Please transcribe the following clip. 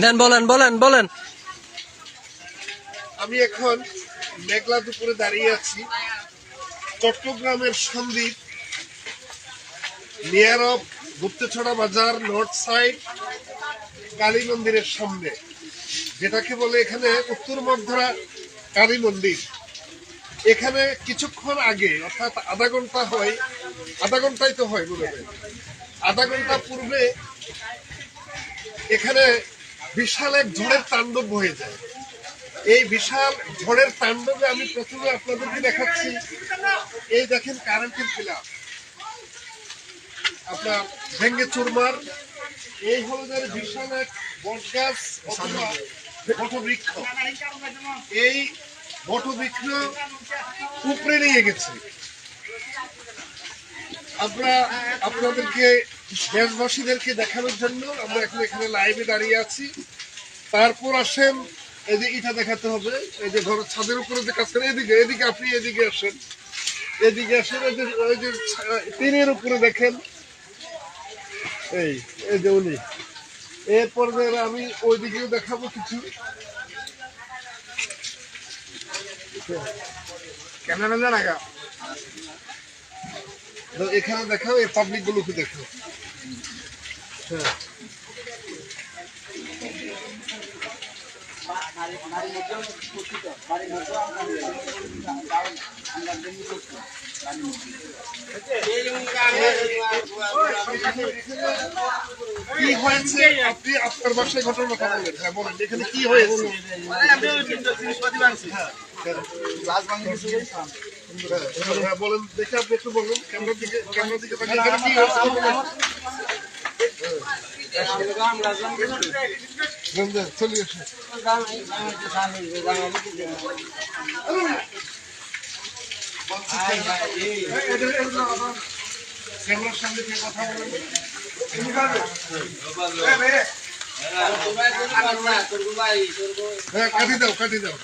দেন, বলেন বলেন বলেন। আমি এখন মেঘলা দুপুরে দাঁড়িয়ে আছি। চট্টগ্রামের সন্দ্বীপ নিয়ার অফ গুপ্তছড়া বাজার নর্থ সাইড কালী মন্দিরের সামনে, যেটাকে বলে এখানে উত্তর মধ্যরা কালী মন্দির। এখানে কিছুক্ষণ আগে, অর্থাৎ আধা ঘণ্টা হয়, আধা ঘন্টাই তো হয় হয়। আধা ঘণ্টা পূর্বে এখানে বিশাল এক ঝড়ের তাণ্ডব হয়ে যায়। এই বিশাল ঝড়ের তাণ্ডবে আমি প্রথমে আপনাদেরকে দেখাচ্ছি। এই দেখেন কারেন্টের পিলার আপনার ভেঙ্গে চুরমার। এই হলুদের বিশাল এক বটগাছ অথবা বটবৃক্ষ। এই বটবৃক্ষ উপরে নিয়ে গেছে। আমরা আপনাদেরকে দেশবাসীদেরকে দেখানোর জন্য আমরা এখন এখানে লাইভে দাঁড়িয়ে আছি। তারপর আসেন এই যে ইটা দেখাতে হবে এই যে ঘরের ছাদের উপরে যে কাজ করে এদিকে এদিকে আপনি এদিকে আসেন। এদিকে আসেন এই যে ওই যে টিনের উপরে দেখেন। এই এই যে উনি। এরপর আমি ওইদিকেও দেখাবো কিছু। ক্যামেরা না লাগা এখানে দেখাও এই পাবলিক গুলোকে দেখাও কি হয়েছে? আপনি আপনার বাসায় ঘটনাটা বলেন হ্যাঁ বলেন এখানে কি হয়েছে? হ্যাঁ, বলেন দেখে আপনি একটু বলুন ক্যামেরার দিকে ক্যামেরার দিকে ক্যামেরার সামনে থেকে কথা হ্যাঁ কাটি দাও কাটি দাও